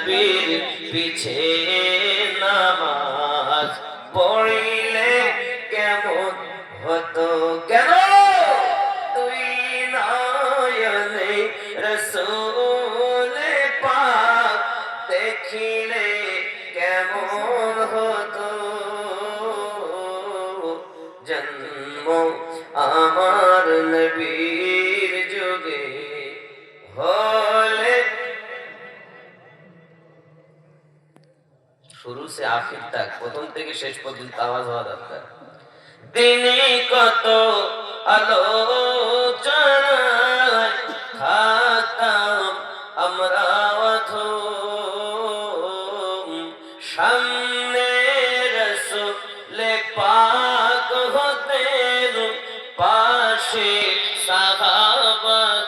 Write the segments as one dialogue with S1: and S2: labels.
S1: নবীর পিছে নামাজ পড়িলে কেমন হতো কেন? তুই নয়নে রসুল পাক দেখিলে শুরু সে আখির তাক, প্রথম থেকে শেষ পর্যন্ত আওয়াজ হওয়া দরকার। তিনি কত আলোচনায় পাশে সাহাবাগণ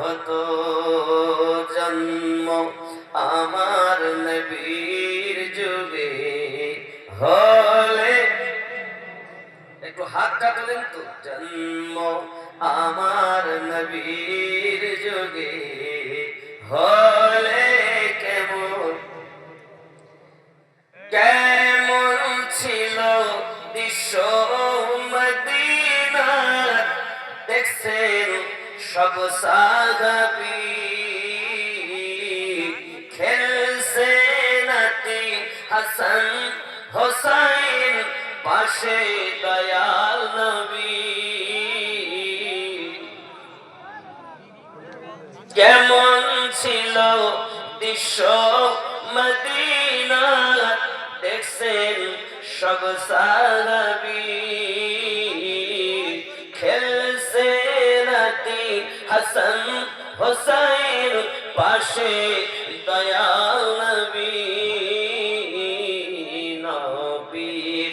S1: হতো জন্ম আমার নবীর যুগে। হলে একটু হাতটা তোলেন তো। জন্ম আমার নবীর যুগে। হলে কেমন কেমন ছিল মদিনার? দেখছেন সব সাগাবি খেলছে নাতি হাসান হোসাইন, পাশে দয়াল নবী। কেমন ছিল দৃশ্য মদিনা, দেখছেন সব সাহাবি হোসাইন পাশে দয়াল নবী নবী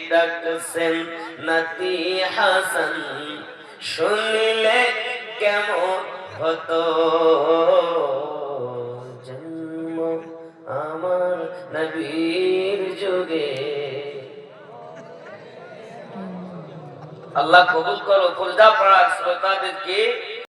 S1: ডাকছেন নাতি হাসান। শুনলে কেমন হতো? জন্ম আমার নবীর যুগে। আল্লাহ কবুল করো ফুলদা পড়া শ্রোতাদেরকে